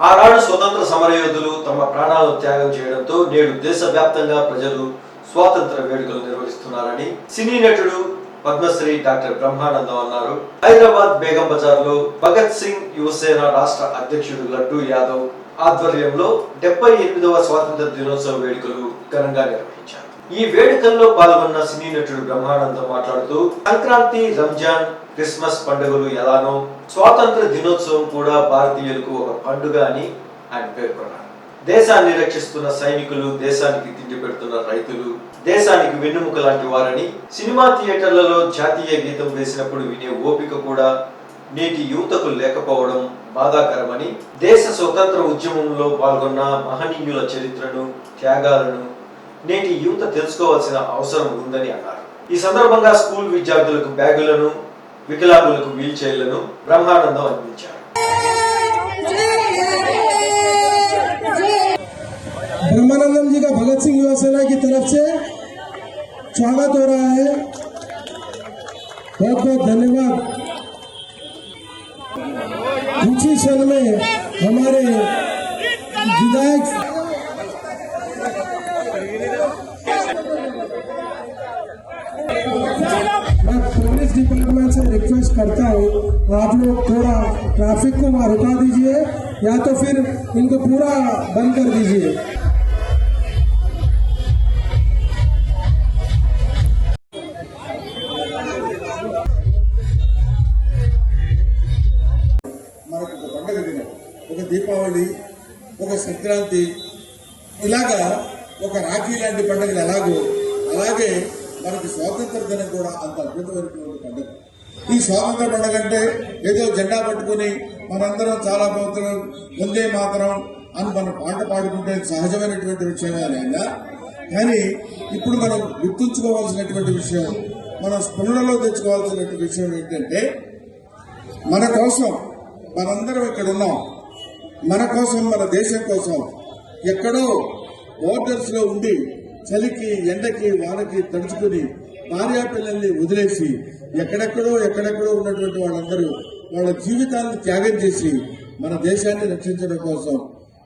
ఆనాడు స్వతంత్ర సమరయోధులు తమ ప్రాణాలను త్యాగం చేయడంతో నేడు దేశవ్యాప్తంగా ప్రజలు స్వాతంత్ర వేడుకలు నిర్వహిస్తున్నారని సినీ నటుడు పద్మశ్రీ డాక్టర్ బ్రహ్మానందం అన్నారు. హైదరాబాద్ బేగం బజార్లో భగత్ సింగ్ యువసేన రాష్ట్ర అధ్యక్షుడు లడ్డూ యాదవ్ ఆధ్వర్యంలో డెబ్బై ఎనిమిదవ స్వాతంత్ర దినోత్సవ వేడుకలు ఘనంగా నిర్వహించారు. ఈ వేడుకల్లో పాల్గొన్న సినీ నటుడు బ్రహ్మానందం మాట్లాడుతూ సంక్రాంతి రంజాన్ క్రిస్మస్ పండుగలు ఎలానో స్వాతంత్ర దినోత్సవం కూడా భారతీయులకు ఒక పండుగ అని ఆయన పేర్కొన్నారు దేశాన్ని రక్షిస్తున్న సైనికులు దేశానికి తిండి పెడుతున్న రైతులు దేశానికి వెన్నుముక లాంటి వారని సినిమా థియేటర్లలో జాతీయ గీతం వేసినప్పుడు వినే ఓపిక కూడా నేటి యువతకు లేకపోవడం బాధాకరమని దేశ స్వతంత్ర ఉద్యమంలో పాల్గొన్న మహనీయుల చరిత్రను త్యాగాలను నేటి యువత తెలుసుకోవాల్సిన అవసరం ఉందని అన్నారు. ఈ సందర్భంగా స్కూల్ విద్యార్థులకు బ్యాగులను వికలాంగులకు వీల్ చైర్లను బ్రహ్మానందం అందించారు ब्रह्मानंदम जी का भगत सिंह युवा सेना की तरफ से स्वागत हो रहा है बहुत बहुत धन्यवाद इसी क्षण में हमारे विधायक पुलिस डिपार्टमेंट से रिक्वेस्ट करता हूँ आप लोग थोड़ा ट्रैफिक को वहाँ रुका दीजिए या तो फिर इनको पूरा बंद कर दीजिए మనకు ఒక పండుగ దినం ఒక దీపావళి ఒక సంక్రాంతి ఇలాగా ఒక రాఖీ లాంటి పండుగలు ఎలాగో అలాగే మనకి స్వాతంత్ర దినం కూడా అంత అద్భుతమైనటువంటి పండుగ ఈ స్వాతంత్ర పండుగ అంటే ఏదో జెండా పట్టుకుని మనందరం చాలా పోతున్నాం ముందే మాత్రం అని మనం పాట పాడుకుంటే సహజమైనటువంటి విషయమే అయినా కానీ ఇప్పుడు మనం గుర్తుంచుకోవాల్సినటువంటి విషయం మనం స్పృహలో తెచ్చుకోవాల్సినటువంటి విషయం ఏంటంటే మన కోసం మనందరం ఇక్కడ ఉన్నాం. మన కోసం మన దేశం కోసం ఎక్కడో బోర్డర్స్లో ఉండి చలికి ఎండకి వానకి తడుచుకుని భార్యా పిల్లల్ని వదిలేసి ఎక్కడెక్కడో ఎక్కడెక్కడో ఉన్నటువంటి వాళ్ళందరూ వాళ్ళ జీవితాలను త్యాగం చేసి మన దేశాన్ని రక్షించడం కోసం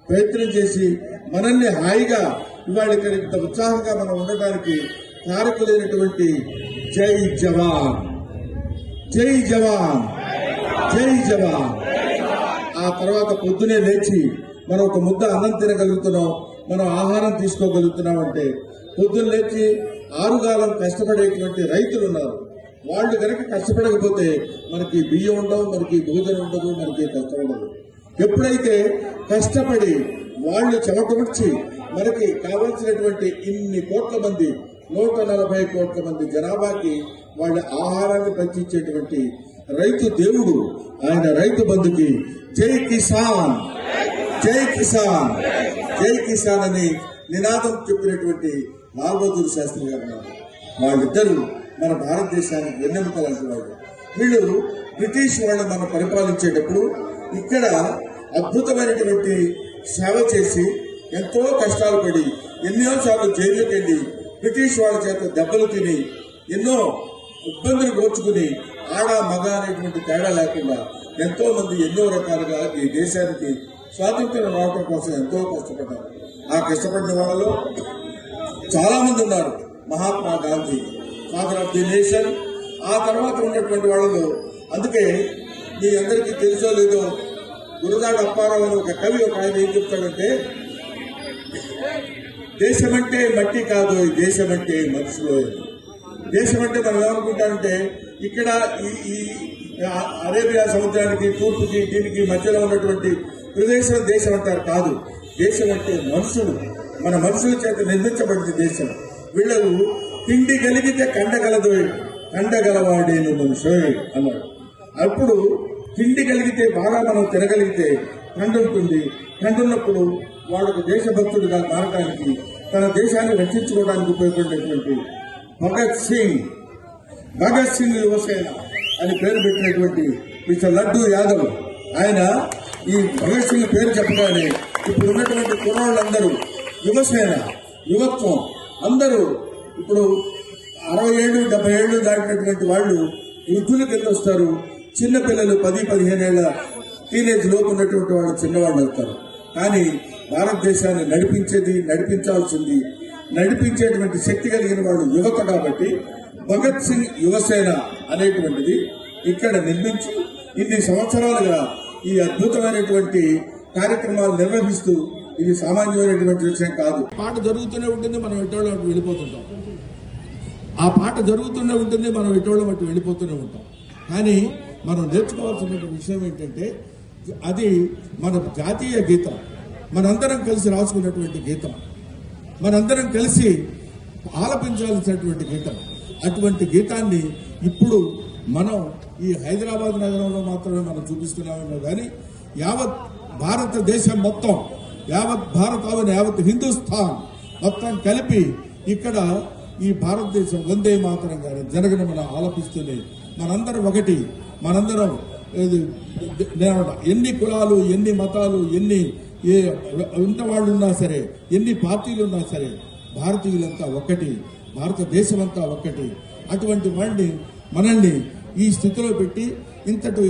ప్రయత్నం చేసి మనల్ని హాయిగా ఇవాళ ఇక్కడ ఇంత ఉత్సాహంగా మనం ఉండటానికి కారకులైనటువంటి జై జవాన్. జై జవాన్. జై జవాన్. ఆ తర్వాత పొద్దునే లేచి మనం ఒక ముద్ద అన్నం తినగలుగుతున్నాం మనం ఆహారం తీసుకోగలుగుతున్నాం అంటే పొద్దున్న లేచి ఆరుగాలం కష్టపడేటువంటి రైతులు ఉన్నారు. వాళ్ళు కనుక కష్టపడకపోతే మనకి బియ్యం ఉండవు మనకి భోజనం ఉండదు మనకి కష్టం ఉండదు. ఎప్పుడైతే కష్టపడి వాళ్ళు చెమటమర్చి మనకి కావాల్సినటువంటి ఇన్ని కోట్ల మంది నూట నలభై కోట్ల మంది జనాభాకి వాళ్ళ ఆహారాన్ని పంచించేటువంటి రైతు దేవుడు ఆయన రైతు బంధుకి జై కిసాన్! జై కిసాన్! జై కిసాన్ అని నినాదం చెప్పినటువంటి లాల్ బహదూర్ శాస్త్రి గారు ఉన్నారు. వాళ్ళిద్దరూ మన భారతదేశానికి వెన్నెముక లాంటి వాళ్ళు. వీళ్ళు బ్రిటిష్ వాళ్ళు మనం పరిపాలించేటప్పుడు ఇక్కడ అద్భుతమైనటువంటి సేవ చేసి ఎంతో కష్టాలు పడి ఎన్నో సార్లు జైలుకి వెళ్ళి బ్రిటిష్ వాళ్ళ చేత దెబ్బలు తిని ఎన్నో ఇబ్బందులు కోర్చుకుని ఆడ మగ అనేటువంటి తేడా లేకుండా ఎంతో మంది ఎన్నో రకాలుగా ఈ దేశానికి స్వాతంత్రం రావడం కోసం ఎంతో కష్టపడ్డారు. ఆ కష్టపడిన వాళ్ళలో చాలా మంది ఉన్నారు. Mahatma Gandhi father of the nation. ఆ తర్వాత ఉన్నటువంటి వాళ్ళలో అందుకే మీ అందరికీ తెలుసో లేదో గురుదాడు అప్పారావు అని ఒక కవి ఒక ఆయన ఏం చెప్తాడంటే దేశమంటే మట్టి కాదు ఈ దేశమంటే మనుషులు దేశం అంటే మనం ఏమనుకుంటామంటే ఇక్కడ ఈ ఈ అరేబియా సముద్రానికి తూర్పుకి దీనికి మధ్యలో ఉన్నటువంటి ప్రదేశం దేశం అంటారు. కాదు దేశం అంటే మనుషులు మన మనుషుల చేత నిర్మించబడింది దేశం. వీళ్ళు తిండి కలిగితే కండగలదు కండగలవాడేను మనుషు అన్నాడు. అప్పుడు తిండి కలిగితే బాగా మనం తినగలిగితే కండుంటుంది ఉంటుంది. వాళ్ళకు దేశభక్తుడిగా మారడానికి తన దేశాన్ని రక్షించుకోవడానికి ఉపయోగపడేటువంటి భగత్ సింగ్ భగత్ సింగ్ యువసేన అని పేరు పెట్టినటువంటి మిస్టర్ లడ్డు యాదవ్. ఆయన ఈ భగత్ సింగ్ పేరు చెప్పగానే ఇప్పుడు ఉన్నటువంటి కుర్రాళ్ళందరూ యువసేన యువత్వం అందరూ ఇప్పుడు అరవై ఏళ్ళు డెబ్బై ఏళ్ళు దాటినటువంటి వాళ్ళు వృద్ధులు కింద వస్తారు. చిన్నపిల్లలు పది పదిహేను ఏళ్ళ టీనేజ్ లోపు ఉన్నటువంటి వాళ్ళు చిన్నవాళ్ళు అవుతారు. కానీ భారతదేశాన్ని నడిపించేది నడిపించాల్సింది నడిపించేటువంటి శక్తి కలిగిన వాళ్ళు యువత కాబట్టి భగత్ సింగ్ యువసేన అనేటువంటిది ఇక్కడ నిర్మించి ఇన్ని సంవత్సరాలుగా ఈ అద్భుతమైనటువంటి కార్యక్రమాలు నిర్వహిస్తూ ఇది సామాన్యమైనటువంటి విషయం కాదు. పాట జరుగుతూనే ఉంటుంది మనం ఎటోళ్ళ వెళ్ళిపోతుంటాం. ఆ పాట జరుగుతూనే ఉంటుంది మనం ఎటోళ్ళ అటు వెళ్ళిపోతూనే ఉంటాం. కానీ మనం నేర్చుకోవాల్సిన విషయం ఏంటంటే అది మన జాతీయ గీతం. మనందరం కలిసి రాసుకున్నటువంటి గీతం. మనందరం కలిసి ఆలపించాల్సినటువంటి గీతం. అటువంటి గీతాన్ని ఇప్పుడు మనం ఈ హైదరాబాద్ నగరంలో మాత్రమే మనం చూపిస్తున్నామేమో కానీ యావత్ భారతదేశం మొత్తం యావత్ భారత యావత్ హిందుస్థాన్ మొత్తం కలిపి ఇక్కడ ఈ భారతదేశం వందే మాతరం గారి జరగడం మనం ఆలపిస్తూనే మనందరం ఒకటి మనందరం ఇది ఎన్ని కులాలు ఎన్ని మతాలు ఎన్ని ఏ ఇంత వాళ్ళు ఉన్నా సరే ఎన్ని పార్టీలు ఉన్నా సరే భారతీయులంతా ఒక్కటి భారతదేశం అంతా ఒక్కటి అటువంటి వాడిని మనల్ని ఈ స్థితిలో పెట్టి ఇంతటి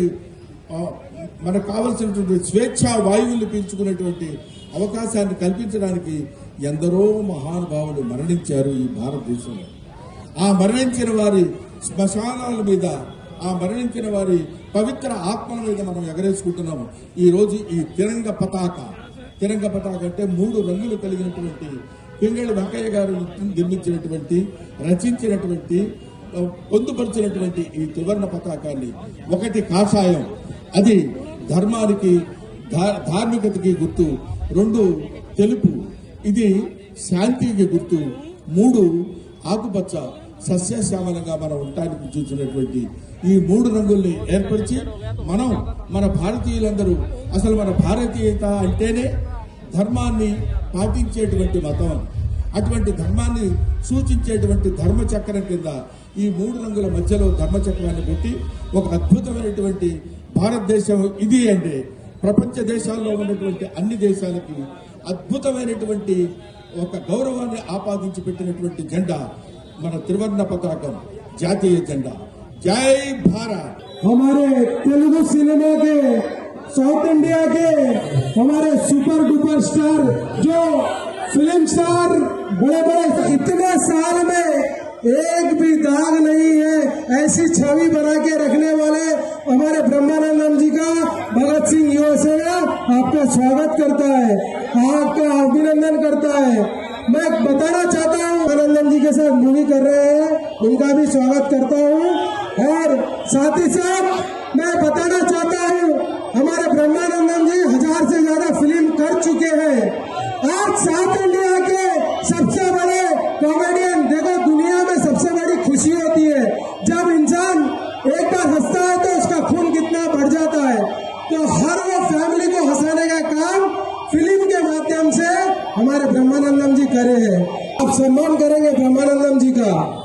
మనకు కావలసినటువంటి స్వేచ్ఛా వాయువులు పీల్చుకునేటువంటి అవకాశాన్ని కల్పించడానికి ఎందరో మహానుభావులు మరణించారు ఈ భారతదేశంలో. ఆ మరణించిన వారి శ్మశానాల మీద ఆ మరణించిన వారి పవిత్ర ఆత్మల మీద మనం ఎగరేసుకుంటున్నాము. ఈ రోజు ఈ తిరంగ పతాక తిరంగ పతాక అంటే మూడు రంగులు కలిగినటువంటి పింగళి వెంకయ్య గారు నిర్మించినటువంటి రచించినటువంటి పొందుపరిచినటువంటి ఈ త్రివర్ణ పతాకాన్ని. ఒకటి కాషాయం అది ధర్మానికి ధార్మికతకి గుర్తు. రెండు తెలుపు ఇది శాంతికి గుర్తు. మూడు ఆకుపచ్చ సస్యశ్యామలంగా మనం ఉండటానికి చూసినటువంటి ఈ మూడు రంగుల్ని ఏర్పరిచి మనం మన భారతీయులందరూ అసలు మన భారతీయత అంటేనే ధర్మాన్ని పాటించేటువంటి మతం. అటువంటి ధర్మాన్ని సూచించేటువంటి ధర్మచక్రం కింద ఈ మూడు రంగుల మధ్యలో ధర్మచక్రాన్ని పెట్టి ఒక అద్భుతమైనటువంటి భారతదేశం ఇది అంటే ప్రపంచ దేశాల్లో ఉన్నటువంటి అన్ని దేశాలకి అద్భుతమైనటువంటి ఒక గౌరవాన్ని ఆపాదించి పెట్టినటువంటి జెండా మన త్రివర్ణ పతాకం జాతీయ జెండా జై భారత్ हमारे तेलुगु सिनेमा के साउथ इंडिया के हमारे सुपर डुपर स्टार जो फिल्म स्टार बड़े बड़े इतने साल में एक भी दाग नहीं है। ऐसी छवि बना के रखने वाले हमारे ब्रह्मानंदम जी का भगत सिंह युवसेना आपका स्वागत करता है, आपका अभिनंदन करता है। मैं बताना चाहता हूँ, आनंदम जी के साथ मूवी कर रहे हैं, उनका भी स्वागत करता हूँ। और साथ ही साथ मैं बताना चाहता हूँ, हमारे ब्रह्मानंदम जी हज़ार से ज़्यादा फ़िल्म कर चुके हैं। आज साउथ इंडिया के सबसे बड़े कॉमेडियन देखो दुनिया में सबसे बड़ी खुशी होती है जब इंसान एक बार हंसता है तो उसका खून कितना बढ़ जाता है तो हर वो फैमिली को हंसाने का काम फ़िल्म के माध्यम से ब्रह्मानंदम जी करे हैं। आप सम्मान करेंगे ब्रह्मानंदम जी का।